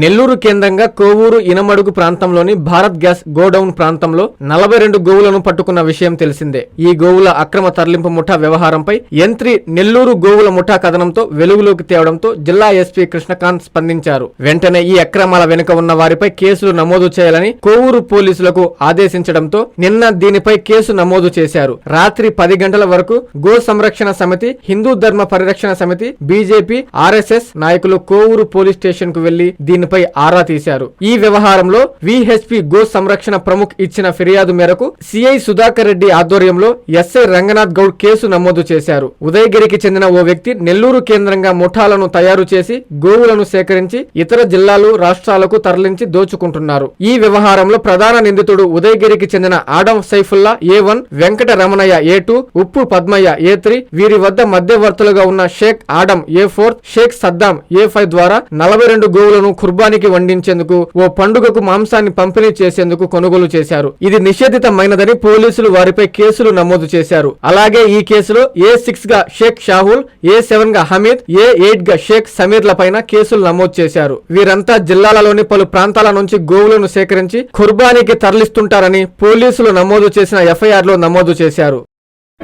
నెల్లూరు కేంద్రంగా కోవూరు ఇనమడుగు ప్రాంతంలోని Bharat gas godown ప్రాంతంలో నలభై రెండు గోవులను పట్టుకున్న విషయం తెలిసిందే. ఈ గోవుల అక్రమ తరలింపు ముఠా వ్యవహారంపై యంత్రి నెల్లూరు గోవుల ముఠా కథనంతో వెలుగులోకి తేవడంతో జిల్లా ఎస్పీ కృష్ణకాంత్ స్పందించారు. వెంటనే ఈ అక్రమాల వెనుక ఉన్న వారిపై కేసులు నమోదు చేయాలని కోవూరు పోలీసులకు ఆదేశించడంతో నిన్న దీనిపై కేసు నమోదు చేశారు. రాత్రి పది గంటల వరకు గో సంరక్షణ సమితి హిందూ ధర్మ పరిరక్షణ సమితి బీజేపీ ఆర్ఎస్ఎస్ నాయకులు కోవూరు పోలీస్ స్టేషన్కు వెళ్ళి దీనిపై ఆరా తీశారు. ఈ వ్యవహారంలో విహెచ్పి గో సంరక్షణ ప్రముఖ్ ఇచ్చిన ఫిర్యాదు మేరకు సిఐ సుధాకర్ రెడ్డి ఆధ్వర్యంలో ఎస్ఐ రంగనాథ్ గౌడ్ కేసు నమోదు చేశారు. ఉదయగిరికి చెందిన ఓ వ్యక్తి నెల్లూరు కేంద్రంగా ముఠాలను తయారు చేసి గోవులను సేకరించి ఇతర జిల్లాలు రాష్ట్రాలకు తరలించి దోచుకుంటున్నారు. ఈ వ్యవహారంలో ప్రధాన నిందితుడు ఉదయగిరికి చెందిన Adam Saifullah A one Venkata Ramanaiah A two Uppu Padmaiah A three వీరి వద్ద మధ్యవర్తులుగా ఉన్న Sheikh Adam A four Sheikh Saddam A five ద్వారా నలభై రెండు గోవులను కుర్బానికి వండించేందుకు ఓ పండుగకు మాంసాన్ని పంపిణీ చేసేందుకు కొనుగోలు చేశారు. ఇది నిషేధితమైనదని పోలీసులు వారిపై కేసులు నమోదు చేశారు. అలాగే ఈ కేసులో ఏ సిక్స్గా షేక్ షాహుల్ ఏ సెవెన్గా హమీద్ ఏ ఎయిట్గా షేక్ సమీర్ల పైన కేసులు నమోదు చేశారు. వీరంతా జిల్లాలలోని పలు ప్రాంతాల నుంచి గోవులను సేకరించి కుర్బానికి తరలిస్తుంటారని పోలీసులు నమోదు చేసిన ఎఫ్ఐఆర్లో నమోదు చేశారు.